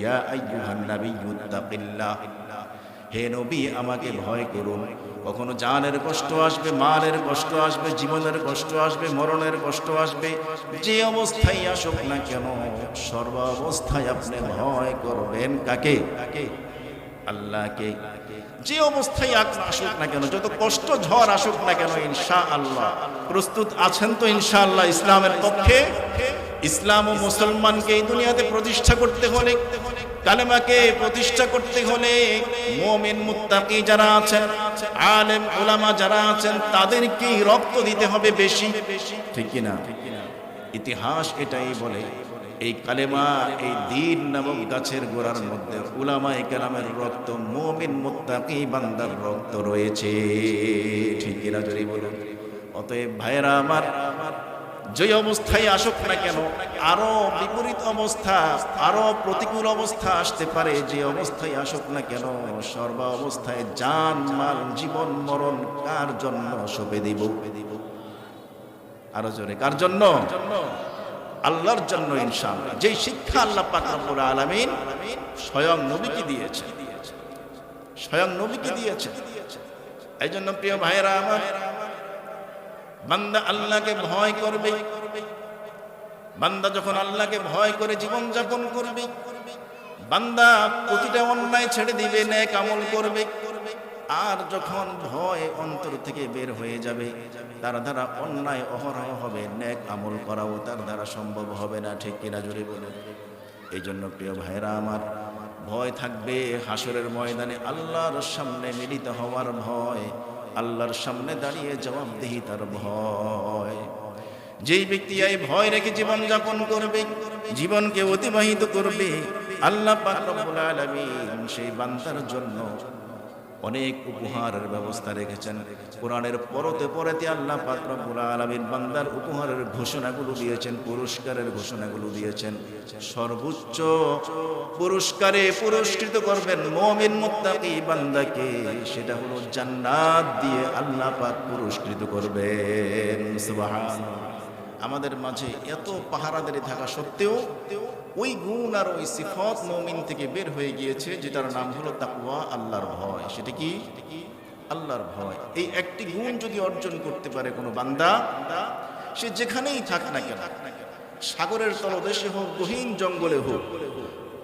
ইয়া আইয়ুহান নাবিয়্যু তাকিল্লাহ হে নবী, আমাকে ভয় করুন। কখনো জানের কষ্ট আসবে, মালের কষ্ট আসবে, জীবনের কষ্ট আসবে, মরণের কষ্ট আসবে। যে অবস্থায় আসুক না কেন সর্ব অবস্থায় আপনি ভয় করবেন কাকে? কাকে আল্লাহকে। যে অবস্থায় আসুক না কেন, যত কষ্ট, ঝড় আসুক না কেন ইনশা আল্লাহ প্রস্তুত আছেন তো ইনশা আল্লাহ ইসলামের পক্ষে? ইসলাম ও মুসলমানকে এই দুনিয়াতে প্রতিষ্ঠা করতে হলে, কালেমাকে প্রতিষ্ঠা করতে হলে মোমেন মুত্তাকি যারা আছেন, আলেম ওলামা যারা আছেন, তাদেরকে রক্ত দিতে হবে বেশি। ঠিক কি না ইতিহাস এটাই বলে, এই কালেমা, এই দিন নামক গাছের গোড়ার মধ্যে উলামায়ে কালামের রক্ত, মোমিন মুত্তাকি বান্দার রক্ত রয়েছে। ঠিক কিনা যদি বলুন? অতএব ভাইয়েরা আমার যে অবস্থায় আসুক না কেন, আরও বিপরীত অবস্থা, আরও প্রতিকূল অবস্থা আসতে পারে, যে অবস্থায় আসুক না কেন, সর্ব অবস্থায় জান মাল, জীবন, মরণ, কার জন্য সঁপে দিব? আরও জোরে, কার জন্য? আল্লাহর জন্য, ইনশাআল্লাহ। যে শিক্ষা আল্লাহ পাক রব্বুল আলামিন স্বয়ং নবীকে দিয়েছে স্বয়ং নবীকে দিয়েছে এই জন্য প্রিয় ভাইয়েরা আমার বান্দা আল্লাহকে ভয় করবে। বান্দা যখন আল্লাহকে ভয় করে জীবন যাপন করবে, বান্দা প্রতিটা অন্যায় ছেড়ে দিবে, ন্যাক আমল করবে। আর যখন ভয় অন্তর থেকে বের হয়ে যাবে, তার দ্বারা অন্যায়, অহরহ হবে, ন্যাক আমল করাও তার দ্বারা সম্ভব হবে না, ঠিক কিনা জুড়ে বলে এই জন্য প্রিয় ভাইরা আমার, ভয় থাকবে হাসরের ময়দানে আল্লাহর সামনে মিলিত হওয়ার ভয়। আল্লাহর সামনে দাঁড়িয়ে জবাব জবাবদিহি তার ভয়। যেই ব্যক্তি এই ভয় রেখে জীবন যাপন করবে, জীবনকে অতিবাহিত করবে, আল্লাহ সেই বান্তার জন্য অনেক উপহারের ব্যবস্থা রেখেছেন। কোরআনের পরতে পরতে আল্লাহ পাক রব্বুল আলামিন বান্দার উপহারের ঘোষণাগুলো দিয়েছেন, পুরস্কারের ঘোষণাগুলো দিয়েছেন। সর্বোচ্চ পুরস্কারে পুরস্কৃত করবেন মুমিন মুত্তাকি বান্দাকে, সেটা হলো জান্নাত দিয়ে আল্লাহ পাক পুরস্কৃত করবেন। সুবহানাল্লাহ। আমাদের মাঝে এত পাহারাদারি থাকা সত্ত্বেও ওই গুণ আর ওই সিফত মমিন থেকে বের হয়ে গিয়েছে, যেটার নাম হলো তাকুয়া আল্লাহর ভয়। সেটা কি? আল্লাহর ভয়। এই একটি গুণ যদি অর্জন করতে পারে কোনো বান্দা, সে যেখানেই থাক না কেন, সাগরের তলদেশে হোক, গহীন জঙ্গলে হোক,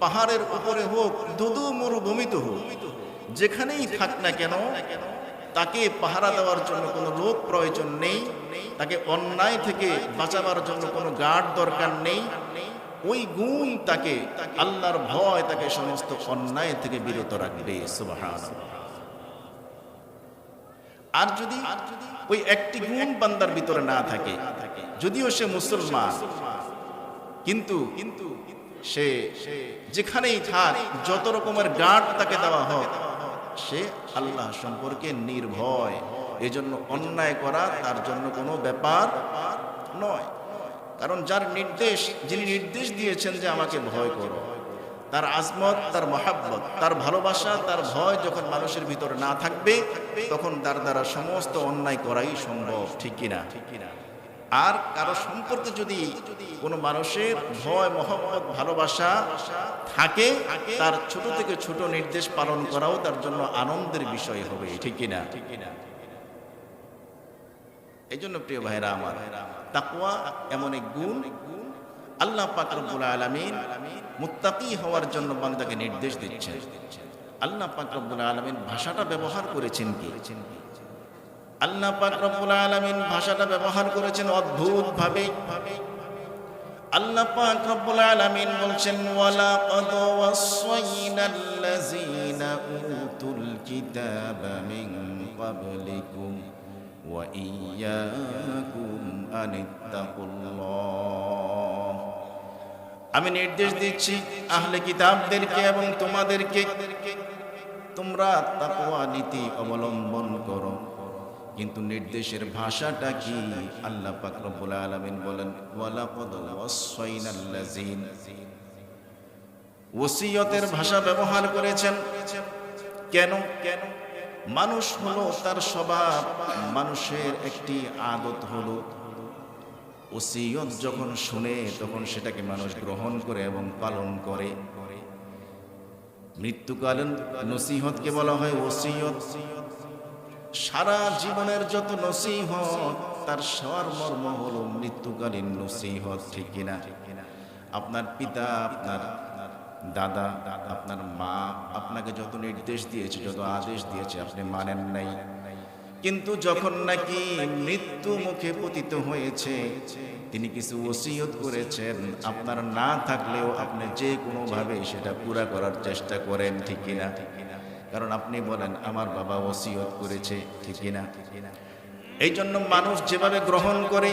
পাহাড়ের উপরে হোক দুদু মরুভূমিতে হোক, যেখানেই থাক না কেন, তাকে পাহারা দেওয়ার জন্য কোনো লোক প্রয়োজন নেই, তাকে অন্যায় থেকে বাঁচাবার জন্য কোনো গার্ড দরকার নেই ওই গুণ তাকে আল্লাহর ভয় তাকে সমস্ত অন্যায় থেকে বিরত রাখবে আর যদি ওই একটি গুণ বান্দার ভিতরে না থাকে, যদিও সে মুসলমান, কিন্তু কিন্তু সে যেখানেই থাক, যত রকমের গার্ড তাকে দেওয়া হোক, সে আল্লাহ সম্পর্কে নির্ভয়। এজন্য অন্যায় করা তার জন্য কোনো ব্যাপার নয়। কারণ যার নির্দেশ, যিনি নির্দেশ দিয়েছেন যে আমাকে ভয় করো, তার আজমত, তার মহাব্বত, তার ভালোবাসা, তার ভয় যখন মানুষের ভিতরে না থাকবে, তখন তার দ্বারা সমস্ত অন্যায় করাই সম্ভব, ঠিক কিনা? ঠিক কিনা আর কারও সম্পর্কে যদি কোনো মানুষের ভয়, মহব্বত, ভালোবাসা থাকে, তার ছোট থেকে ছোট নির্দেশ পালন করাও তার জন্য আনন্দের বিষয় হবে ঠিক কিনা ঠিক কিনা? এই জন্য প্রিয় ভাইরা আমার তাকুয়া এমন এক গুণ। আল্লাহ পাক রব্বুল আলামিন মুত্তাকি হওয়ার জন্য বান্দাকে নির্দেশ দিচ্ছেন। আল্লাহ পাক রব্বুল আলামিন ভাষাটা ব্যবহার করেছেন কি? আল্লাহ পাক রব্বুল আলামিন ভাষাটা ব্যবহার করেছেন অদ্ভুত ভাবে আল্লাহ পাক রব্বুল আলামিন বলছেন ওয়ালা কদ ওয়াসাইনাল্লাযীনা উতুল কিতাবা মিন ক্বাবলিকুম। ওয়া ইয়াকুম আনিত্তাকুল্লাহ আমি নির্দেশ দিচ্ছি আহলে কিতাবদেরকে এবং তোমাদেরকে, তোমরা তাকওয়া নীতি অবলম্বন করো। কিন্তু নির্দেশের ভাষাটা কি? আল্লাহ পাক রব্বুল আলামিন বলেন, ওয়ালাকাদ ওয়াসাইনাল্লাযিন। ওসিয়তের ভাষা ব্যবহার করেছেন। কেন কেন? মানুষ হলো তার স্বভাব। মানুষের একটি আদত হলো ওসিয়ত যখন শুনে তখন সেটাকে মানুষ গ্রহণ করে এবং পালন করে। মৃত্যুকালীন নসিহতকে বলা হয় ওসিয়ত। সারা জীবনের যত নসিহত, তার সবার মর্ম হলো মৃত্যুকালীন নসিহত, ঠিক কিনা? আপনার পিতা, আপনার দাদা, আপনার মা আপনাকে যত নির্দেশ দিয়েছে, যত আদেশ দিয়েছে, আপনি মানেন নাই। কিন্তু যখন নাকি মৃত্যু মুখে পতিত হয়েছে, তিনি কিছু ওসিয়ত করেছেন। আপনার না থাকলেও আপনি যে কোনোভাবে সেটা পুরা করার চেষ্টা করেন, ঠিক কিনা? কারণ আপনি বলেন, আমার বাবা ওসিয়ত করেছে, ঠিক কিনা? এই জন্য মানুষ যেভাবে গ্রহণ করে,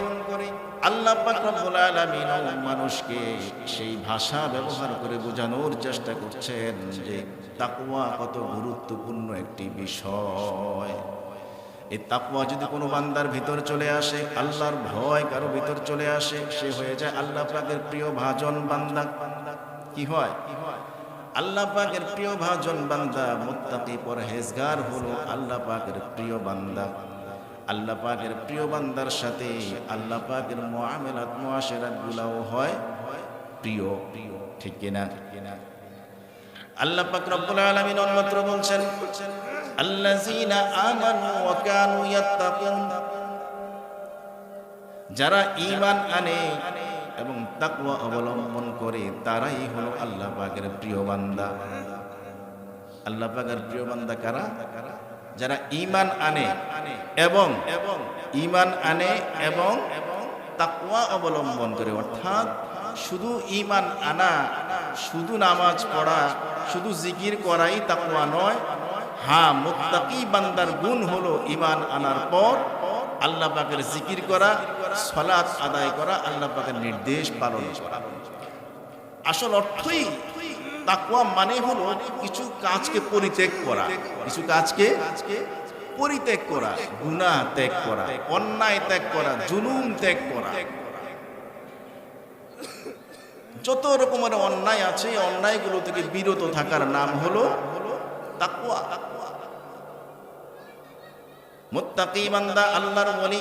আল্লাহ মানুষকে সেই ভাষা ব্যবহার করে বোঝানোর চেষ্টা করছেন যে তাকওয়া কত গুরুত্বপূর্ণ একটি বিষয়। এই তাকওয়া যদি কোনো বান্দার ভিতর চলে আসে, আল্লাহর ভয় কারও ভিতর চলে আসে, সে হয়ে যায় আল্লাহ পাকের প্রিয় ভাজন বান্দা। কি হয়? আল্লাহ পাকের প্রিয় ভাজন বান্দা, মুত্তাকি পরহেজগার হলো আল্লাহ পাকের প্রিয় বান্দা। আল্লাহ পাকের প্রিয় বান্দার সাথে আল্লাহ পাকের মুআমালাত, মুআশারাত গুলাও হয় প্রিয় প্রিয় ঠিক কিনা? আল্লাহ পাক রব্বুল আলামিন অন্যত্র বলছেন, আল্লাযীনা আমানু ওয়া কানু ইয়াত্তাকুন। যারা ঈমান আনে এবং তাকওয়া অবলম্বন করে, তারাই হলো আল্লাহ পাকের প্রিয় বান্দা। আল্লাহ পাকের প্রিয় বান্দা কারা? যারা ঈমান আনে এবং ঈমান আনে এবং তাকওয়া অবলম্বন করে, অর্থাৎ শুধু ইমান আনা, শুধু নামাজ পড়া, শুধু জিকির করাই তাকওয়া নয় হ্যাঁ মুত্তাকি বান্দার গুণ হলো ঈমান আনার পর আল্লাহ পাকের জিকির করা সলাৎ আদায় করা, আল্লাহ পাকের নির্দেশ পালন করা। আসল অর্থই তাকওয়া মানে হলো কিছু কাজকে পরিত্যাগ করা, কিছু কাজকে পরিত্যাগ করা, গুনাহ ত্যাগ করা, অন্যায় ত্যাগ করা, জুলুম ত্যাগ করা। যত রকমের অন্যায় আছে অন্যায়গুলো থেকে বিরত থাকার নাম হলো তাকওয়া। মুত্তাকি বান্দা আল্লাহর ওয়ালি।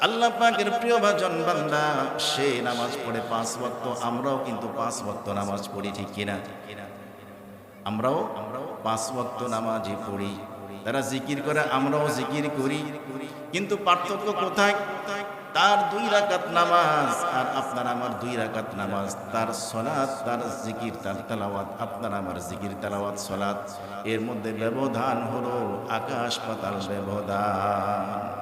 আল্লাহ পাকের প্রিয় ভাজন বান্দা, সে নামাজ পড়ে পাঁচ ওয়াক্ত, আমরাও কিন্তু পাঁচ ওয়াক্ত নামাজ পড়ি, ঠিক কিনা? আমরাও আমরাও পাঁচ ওয়াক্ত নামাজই পড়ি। তারা জিকির করে, আমরাও জিকির করি। কিন্তু পার্থক্য কোথায়? তার দুই রাকাত নামাজ আর আপনার আমার দুই রাকাত নামাজ। তার সলাৎ, তার জিকির, তার তালাওয়াত, আপনার আমার জিকির, তালাওয়াত, সলাৎ। এর মধ্যে ব্যবধান হলো আকাশ পাতাল ব্যবধান।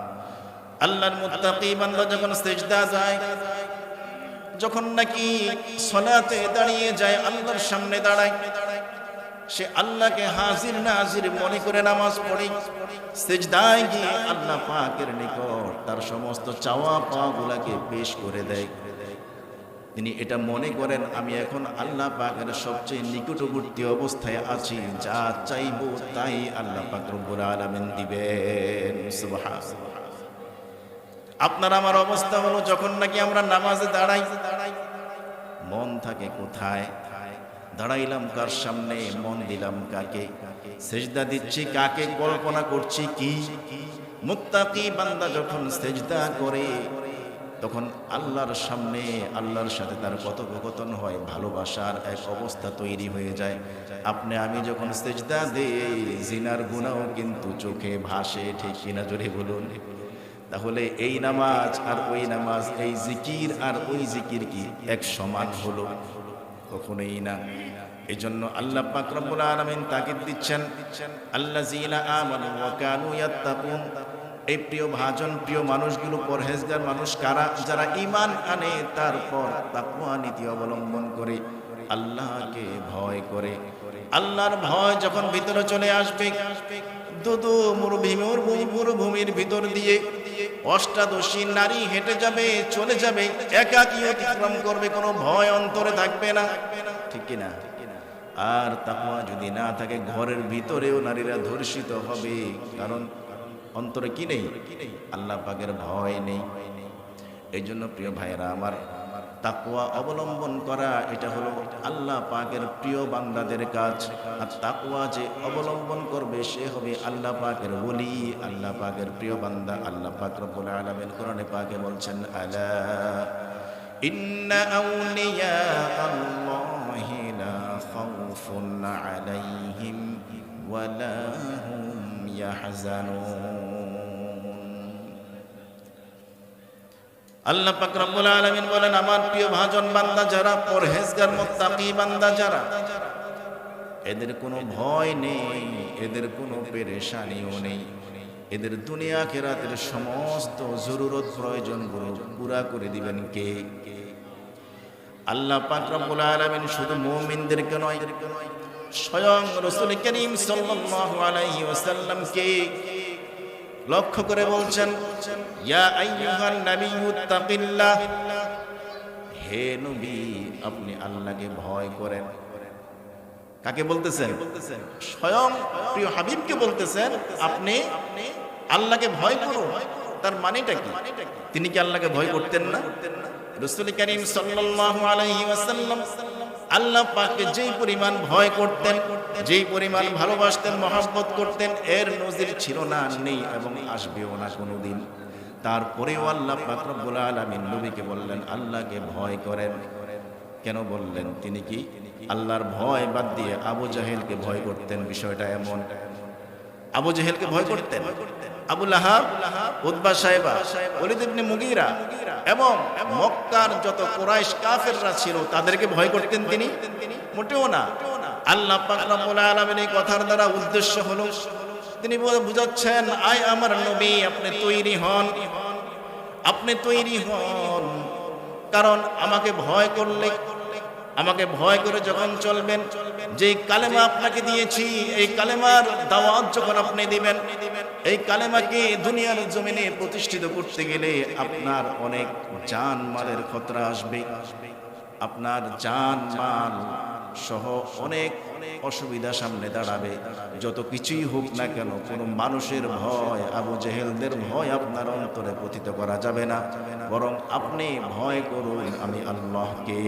আল্লাহর মুত্তাকি বান্দা যখন সেজদা যায়, যখন নাকি সলাতে দাঁড়িয়ে যায়, আল্লাহর সামনে দাঁড়ায়, সে আল্লাহকে হাজির নাজির মনে করে নামাজ পড়ে। সেজদায় গিয়ে আল্লাহ পাকের নিকট তার সমস্ত চাওয়া পাওয়াগুলাকে পেশ করে দেয়। তিনি এটা মনে করেন, আমি এখন আল্লাহ পাকের সবচেয়ে নিকটবর্তী অবস্থায় আছি, যা চাইব তাই আল্লাহ পাক রব্বুল আলামিন দিবেন। সুবহানাল্লাহ। আপনার আমার অবস্থা হলো যখন নাকি আমরা নামাজে দাঁড়াই। মন থাকে কোথায়? দাঁড়াইলাম কার সামনে? মন দিলাম কাকে? সেজদা দিচ্ছি কাকে? কল্পনা করছি কি? মুত্তাকি বান্দা যখন সেজদা করে, তখন আল্লাহর সামনে আল্লাহর সাথে তার কথোপকথন হয়, ভালোবাসার এক অবস্থা তৈরি হয়ে যায়। আপনি, আমি যখন সেজদা দেই, জিনার গুণাও কিন্তু চোখে ভাসে, ঠিক কিনা জোরে বলুন? তাহলে এই নামাজ আর ওই নামাজ, এই জিকির আর ওই জিকির কি এক সমান হলো? কখনোই না। এই জন্য আল্লাহ পাক রব্বুল আলামিন তাকিদ দিচ্ছেন ইয়াত্তাকুন। এই প্রিয় ভাজন, প্রিয় মানুষগুলো, পরহেজগার মানুষ কারা? যারা ঈমান আনে, তারপর তাকওয়া নীতি অবলম্বন করে, আল্লাহকে ভয় করে। আল্লাহর ভয় যখন ভিতরে চলে আসবে, দুদু মরুভূমির মরুভূমির ভিতর দিয়ে অষ্টাদশী নারী হেঁটে যাবে, চলে যাবে, একাকী অতিক্রম করবে, কোনো ভয় অন্তরে থাকবে না। ঠিক কিনা আর তাহা যদি না থাকে, ঘরের ভিতরেও নারীরা ধর্ষিত হবে। কারণ অন্তরে কি নেই? আল্লাহ পাকের ভয় নেই। এই জন্য প্রিয় ভাইয়েরা, আমার তাকওয়া অবলম্বন করা, এটা হলো আল্লাহ পাকের প্রিয় বান্দাদের কাজ। আর তাকওয়া যে অবলম্বন করবে, সে হবে আল্লাহ পাকের বলি আল্লাহ পাকের প্রিয় বান্দা, আল্লাহ পাক রব্বুল আলামিন কোরআনে পাকে বলছেন, আলা ইন্না আউলিয়া আল্লাহি লা খাউফুন আলাইহিম ওয়ালা হুম ইয়াহজানুন। আল্লাহ পাক রব্বুল আলামিন বলেন, আমার প্রিয় ভাজন বান্দা যারা, পরহেজগার, মুত্তাকি বান্দা যারা, এদের কোনো ভয় নেই, এদের কোনো পেরেশানিও নেই। এদের দুনিয়া কেরাতের সমস্ত জরুরত প্রয়োজনগুলো পুরা করে দিবেন কে? আল্লাহ পাক রব্বুল আলামিন শুধু মুমিনদেরকে নয়, স্বয়ং রাসূল করিম সাল্লাল্লাহু আলাইহি ওয়াসাল্লামকে লক্ষ্য করে বলছেন হে নবী, আপনি আল্লাহকে ভয় করেন। কাকে বলতেছেন? স্বয়ং প্রিয় হাবিবকে বলতেছেন, আপনি আল্লাহকে ভয় করুন তার মানেটা কি? তিনি কি আল্লাহকে ভয় করতেন না? রসুল করিম সাল্লাল্লাহু আলাইহি ওয়াসাল্লাম আল্লাহ পাককে যেই পরিমাণ ভয় করতেন, যেই পরিমাণ ভালোবাসতেন, মহব্বত করতেন, এর নজির ছিল না, নেই এবং আসবেও না কোনোদিন। তারপরেও আল্লাহ পাক রব্বুল আলামিন নবীকে বললেন, আল্লাহকে ভয় করেন। কেন বললেন? তিনি কি আল্লাহর ভয় বাদ দিয়ে আবু জাহেলকে ভয় করতেন? বিষয়টা এমন। আবু জাহেলকে ভয় করতেন? সাহেবা এবং যত ছিল, তাদেরকে ভয় করতেন তিনি? মোটেও না। আল্লাহ পাক এই কথার দ্বারা উদ্দেশ্য হলো তিনি বুঝাচ্ছেন, আয় আমার নবী, আপনি তৈরি হন। আপনি তৈরি হন। কারণ আমাকে ভয় করলে, আমাকে ভয় করে যখন চলবেন, যে কালেমা আপনাকে দিয়েছি, এই কালেমার দাওয়াত যখন আপনি দিবেন, এই কালেমাকে দুনিয়ার জমিনে প্রতিষ্ঠিত করতে গেলে আপনার অনেক জান মালের খতরা আসবে। আপনার জান মাল সহ অনেক অসুবিধা সামনে দাঁড়াবে। যত কিছুই হোক না কেন, কোনো মানুষের ভয়, আবু জেহেলদের ভয় আপনার অন্তরে পতিত করা যাবে না। বরং আপনি ভয় করুন, আমি আল্লাহকে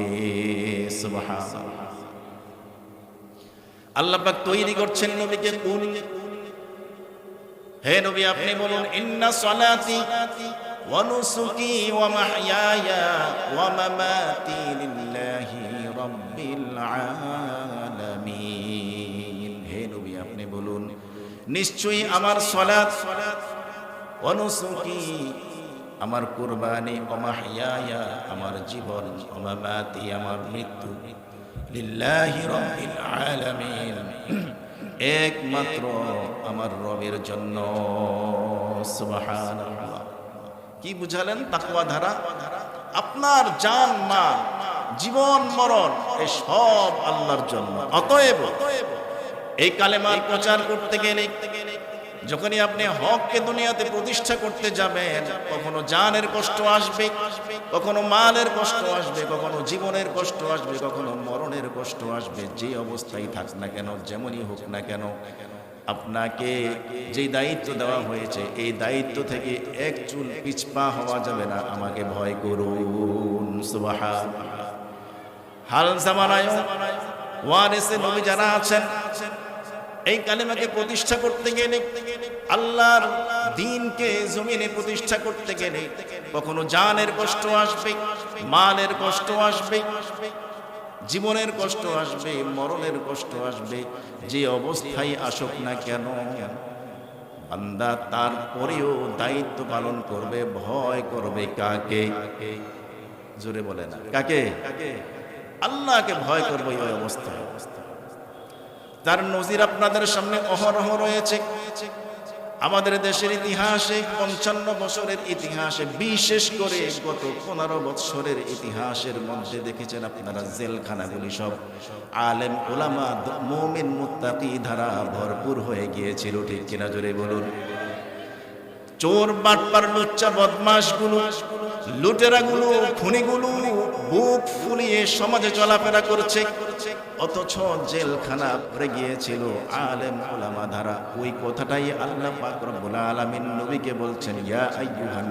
আল্লাহ তৈরি করছেন নবীকে হে নবী, আপনি বলুন, ইন্না সালাতি ওয়া নুসুকি ওয়া মাহইয়ায়া ওয়া মামাতি লিল্লাহি আপনি বলুন, নিশ্চয়ই আমার সালাত ওয়া নুসুকি আমার কুরবানি ওয়া আমার জীবন ওয়া আমার মৃত্যু একমাত্র আমার রবের জন্য। কি বুঝালেন তাকওয়া ধারা? আপনার জান, মাল জীবন, মরণ এই সব আল্লাহর জন্য। অতএব এই কালেমার প্রচার করতে গেলে যখনই আপনি হককে দুনিয়াতে প্রতিষ্ঠা করতে যাবেন, কখনো জানের কষ্ট আসবে, কখনো মালের কষ্ট আসবে, কখনো জীবনের কষ্ট আসবে, কখনো মরণের কষ্ট আসবে, যে অবস্থায় থাক না কেন, যেমনই হোক না কেন, আপনাকে যে দায়িত্ব দেওয়া হয়েছে, এই দায়িত্ব থেকে এক চুল পিছপা হওয়া যাবে না। আমাকে ভয় করুন সুবহান হাল জামানায় ওয়ারিসে নবী যারা আছেন, এই কালেমাকে প্রতিষ্ঠা করতে গেলে, আল্লাহর দিনকে জমিনে প্রতিষ্ঠা করতে গেলে কখনো জানের কষ্ট আসবে, মালের কষ্ট আসবে, জীবনের কষ্ট আসবে, মরণের কষ্ট আসবে, যে অবস্থায় আসুক না কেন, বান্দা তারপরেও দায়িত্ব পালন করবে, ভয় করবে কাকে? জোরে বলে না। কাকে কাকে? আল্লাহকে ভয় করবে ওই অবস্থায়। তার নজির আপনাদের সামনে অহরহ রয়েছে। আমাদের দেশের ইতিহাসে পঞ্চান্ন বছরের ইতিহাসে, বিশেষ করে গত পনেরো বৎসরের ইতিহাসের মধ্যে দেখেছেন আপনারা জেলখানাগুলি সব। আলেম ওলামা মোমিন, মুত্তাকি ধারা ভরপুর হয়ে গিয়েছিল, ঠিক কিনা জোরে বলুন? চোর, বাটপার, লুচ্চা বদমাসগুলো লুটেরাগুলো, খুনিগুলো বুক ফুলিয়ে সমাজে চলাফেরা করছে। অথচ জেলখানা পড়ে গিয়েছিল আলেম ওলামা ধারা। ওই কথাটাই আল্লাহ পাক আলামিন নবীকে বলছেন, ইয়া আইয়ুহান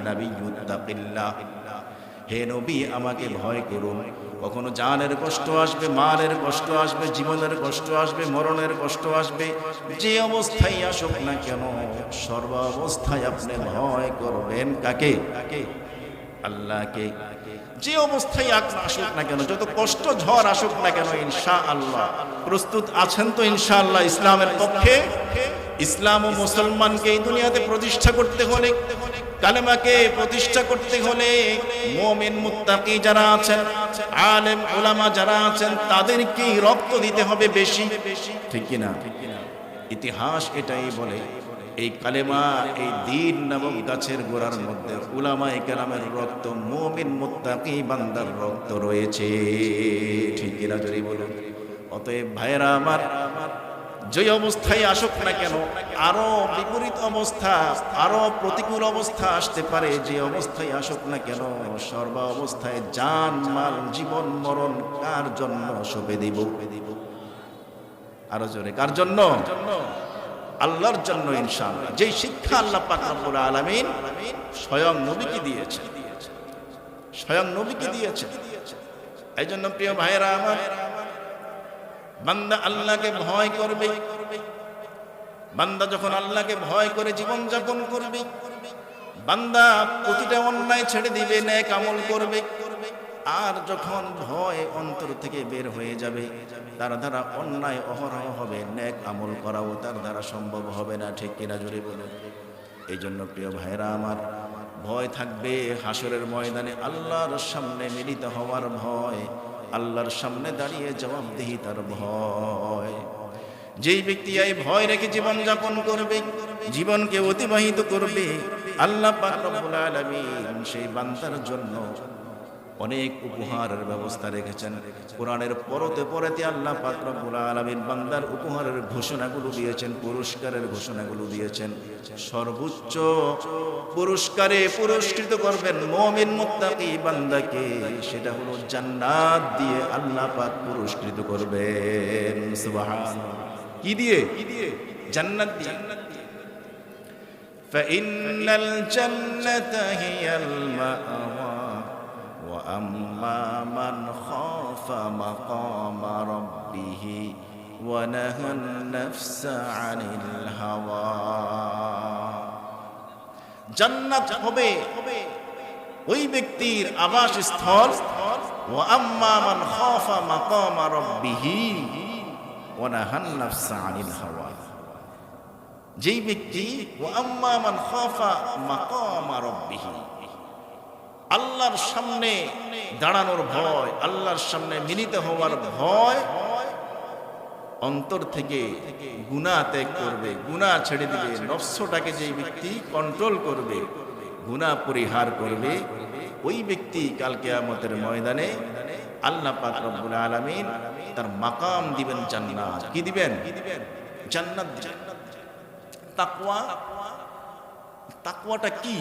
হে নবী, আমাকে ভয় করুন কখনো জানের কষ্ট আসবে, মালের কষ্ট আসবে, জীবনের কষ্ট আসবে, মরণের কষ্ট আসবে। যে অবস্থায় আসুক না কেন সর্ব অবস্থায় আপনি ভয় করবেন কাকে? আল্লাহকে যে অবস্থায় আসুক না কেন, যত কষ্ট ঝড় আসুক না কেন ইনশা আল্লাহ প্রস্তুত আছেন তো ইনশা আল্লাহ ইসলামের পক্ষে। ইসলাম ও মুসলমানকে এই দুনিয়াতে প্রতিষ্ঠা করতে হলে, কালেমাকে প্রতিষ্ঠা করতে হলে মোমেন, মুত্তাকি যারা আছেন, আলেম ওলামা যারা আছেন, তাদেরকেই রক্ত দিতে হবে বেশি। ঠিক কিনা? ইতিহাস এটাই বলে এই কালেমা, এই দিন নামক গাছের গোড়ার মধ্যে উলামা কালামের রক্ত, মোমিন মুত্তাকি বান্দার রক্ত রয়েছে। ঠিক কিনা যদি বলুন? অতএব ভাইরা আমার যে অবস্থায় আসুক না কেন, আরও বিপরীত অবস্থা, আরও প্রতিকূল অবস্থা আসতে পারে, যে অবস্থায় আসুক না কেন, সর্ব অবস্থায় জান মাল, জীবন, মরণ কার জন্য সঁপে দিব? আরও জোরে, কার জন্য? আল্লাহর জন্য ইনশাআল্লাহ। যেই শিক্ষা আল্লাহ পাক রব্বুল আলামিন স্বয়ং নবীকে দিয়েছেন। স্বয়ং নবীকে দিয়েছেন। এই জন্য প্রিয় ভাইরা আমার, বান্দা আল্লাহকে ভয় করবে। বান্দা যখন আল্লাহকে ভয় করে জীবন যাপন করবে, বান্দা প্রতিটা অন্যায় ছেড়ে দিবে, ন্যাক আমল করবে। আর যখন ভয় অন্তর থেকে বের হয়ে যাবে, তার দ্বারা অন্যায় অহরহ হবে, ন্যাক আমল করাও তার দ্বারা সম্ভব হবে না, ঠিক কিনা জুড়ে বলে এই জন্য প্রিয় ভাইরা আমার, ভয় থাকবে হাসরের ময়দানে আল্লাহর সামনে মিলিত হওয়ার ভয়, আল্লাহর সামনে দাঁড়িয়ে জবাবদিহি তার ভয়। যেই ব্যক্তি এই ভয় রেখে জীবন যাপন করবে, জীবনকে অতিবাহিত করবে, আল্লাহ সেই বান্দার জন্য অনেক উপহারের ব্যবস্থা রেখেছেন কোরআনের পরতে পরতে আল্লাহ পাক রব্বুল আলামিন বান্দার উপহারের ঘোষণাগুলো দিয়েছেন পুরস্কারের ঘোষণাগুলো দিয়েছেন সর্বোচ্চ পুরস্কারে পুরস্কৃত করবেন মুমিন মুত্তাকি বান্দাকে সেটা হলো জান্নাত দিয়ে আল্লাহ পাক পুরস্কৃত করবেন সুবহানাল্লাহ কি দিয়ে কি দিয়ে জান্নাত দিয়ে فإن الجنة هي المأوى وأما من خاف مقام ربه ونهى النفس عن الهوى জান্নাত হবে ওই ব্যক্তির আবাসস্থল ও আম্মা মান খাফা মাকামা রাব্বিহি ওয়া নাহান নাফসা আনিল হাওয়া যেই ব্যক্তি ও আম্মা মান খাফা মাকামা রাব্বিহি আল্লাহর সামনে দাঁড়ানোর ভয়, আল্লাহর সামনে মিলিত হওয়ার ভয় অন্তর থেকে গুণা ত্যাগ করবে গুণা ছেড়ে দিবে, নফসটাকে যে ব্যক্তি কন্ট্রোল করবে গুণা পরিহার করবে, ওই ব্যক্তি কালকে কেয়ামতের ময়দানে আল্লাহ পাক রব্বুল আলামিন তার মাকাম দিবেন জান্নাত। কি দিবেন? জান্নাত তাকওয়া? তাকওয়াটা কি?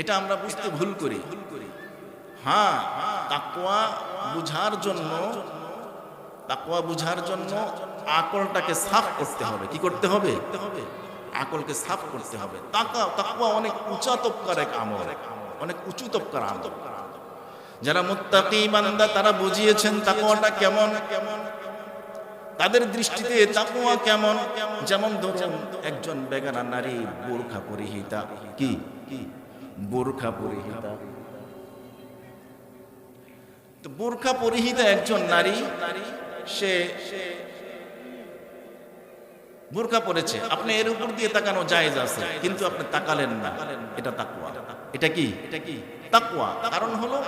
এটা আমরা বুঝতে ভুল করি। হ্যাঁ তাকওয়া বুঝার জন্য, তাকওয়া বুঝার জন্য আকলটাকে সাফ করতে হবে। কি করতে হবে? আকলকে সাফ করতে হবে। তাকা, তাকওয়া অনেক উঁচা তপকার এক আমল। অনেক উঁচু তপকার আমল। যারা মুত্তাকি বান্দা, তারা বুঝিয়েছেন তাকওয়াটা কেমন। কেমন তাদের দৃষ্টিতে তাকওয়া কেমন? যেমন ধরুন, একজন বেগানা নারী বোরখা পরিহিতা। কি কি? বোরখা পরিহিতা। তো বোরখা পরিহিতা একজন নারী সে বোরখা পরেছে আপনি এর উপর দিয়ে তাকানো জায়েজ আছে কিন্তু আপনি তাকালেন না। এটা তাকুয়া এটা কি? এটা কি? তাকুয়া কারণ হলো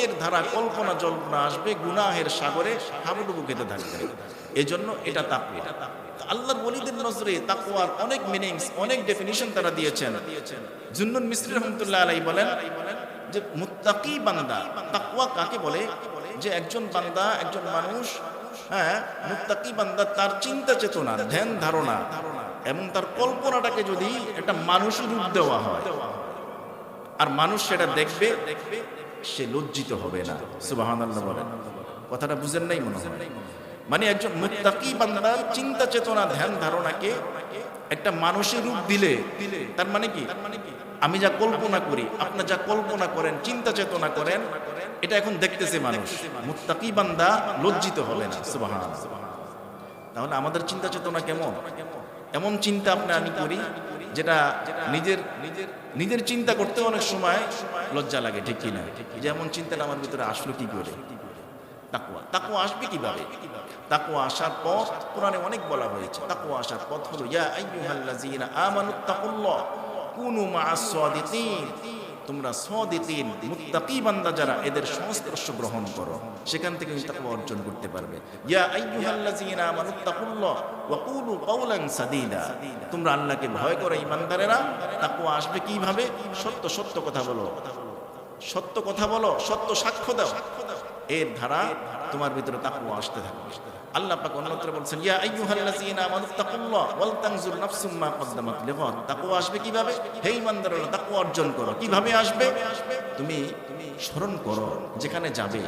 এর ধারা কল্পনা জল্পনা আসবে গুনাহের সাগরে হাবুডুবু খেতে থাকবে। এজন্য এটা তাকুয়া আল্লাহর ওলিদের নজরে তাকুয়ার অনেক মিনিংস অনেক ডেফিনিশন তারা দিয়েছেন। জুন্নুন মিস্ত্রি রহমতুল্লাহ আলাই বলেন যে মুত্তাকি বান্দা। তাকুয়া কাকে বলে? যে একজন বান্দা একজন মানুষ হ্যাঁ মুত্তাকি বান্দা তার চিন্তা চেতনা, ধ্যান ধারণা, এবং তার কল্পনাটাকে যদি একটা মানুষের রূপ দেওয়া হয়, আর মানুষ সেটা দেখবে দেখবে সে লজ্জিত হবে না। সুবহানাল্লাহ বলেন। কথাটা বুঝেন নাই মনে হয়? মানে একজন বান্দার চিন্তা চেতনা, ধ্যান ধারণাকে একটা মানুষের রূপ দিলে তার মানে কি তার মানে কি? আমি যা কল্পনা করি, আপনি যা কল্পনা করেন, চিন্তা চেতনা করেন, এটা এখন দেখতেছে মানুষ। মুত্তাকি বান্দা লজ্জিত হবে না তাহলে আমাদের চিন্তা চেতনা কেমন? এমন চিন্তা আপনি আমি করি যেটা নিজের নিজের নিজের চিন্তা করতে অনেক সময় লজ্জা লাগে, ঠিক কিনা? যেমন চিন্তাটা আমার ভিতরে আসলো কি করে? তাকুয়া তাকুয়া আসবে কীভাবে? তাকুয়া আসার পথ কোরআনে অনেক বলা হয়েছে। তাকুয়া আসার পথ হলো, ইয়া আইয়ুহাল্লাযীনা আমানুত্তাকুল্লাহ কুনু মা'আস সাদিকিন। তোমরা সদিকিন, মুত্তাকি বান্দা যারা, এদের সংস্পর্শ গ্রহণ করো। সেখান থেকে তাকওয়া অর্জন করতে পারবে। ইয়া আইয়ুহাল্লাযীনা আমানুত্তাকুল্লাহ ওয়া কুলু কাওলান সাদীদা। তোমরা আল্লাহকে ভয় করো, ঈমানদারেরা। তাকওয়া আসবে কীভাবে? সত্য সত্য কথা বলো। সত্য কথা বলো, সত্য সাক্ষ্য দাও। এর ধারা তোমার ভিতরে তাকওয়া আসতে থাকবে। আল্লাহ পাক অন্যত্র বলছেন, ইয়া আইয়ুহাল্লাযীনা আমানুত্তাকুল্লাহ ওয়াল তানজুর নাফসুম মা কদ্দামাত লিগাদ। তাকওয়া আসবে কীভাবে? হে ঈমানদাররা তাকওয়া অর্জন করো। কীভাবে আসবে? তুমি স্মরণ করো যেখানে যাবে।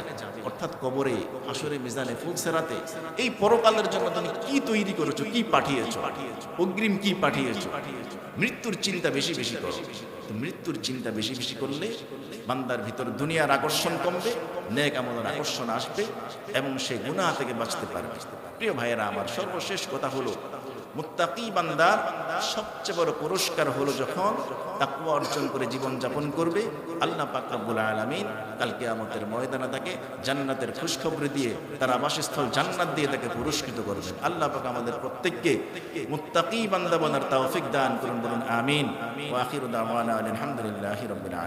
অর্থাৎ কবরে হাসরে মিজানে, ফুলসেরাতে। এই পরকালের জন্য তুমি কি তৈরি করেছ? কি পাঠিয়েছো? অগ্রিম কি পাঠিয়েছো? মৃত্যুর চিন্তা বেশি বেশি করো। মৃত্যুর চিন্তা বেশি বেশি করলে বান্দার ভিতর দুনিয়ার আকর্ষণ কমবে, নেক আমলের আকর্ষণ আসবে এবং সে গুণা থেকে বাঁচতে পারবে। প্রিয় ভাইয়েরা, আমার সর্বশেষ কথা হলো মুত্তাকি বান্দার সবচেয়ে বড় পুরস্কার হলো যখন তাকুয়া অর্জন করে জীবন যাপন করবে, আল্লাহ পাক রব্বুল আলামিন কালকে আমাদের ময়দানে তাকে জান্নাতের খুশখবরি দিয়ে তার আবাসস্থল জান্নাত দিয়ে তাকে পুরস্কৃত করবেন। আল্লাহ পাক আমাদের প্রত্যেককে মুত্তাকি বান্দা বানার তৌফিক দান করুন, বলুন আমিন। ওয়া দাওয়ানা আলহামদুলিল্লাহি রাব্বিল আলামিন।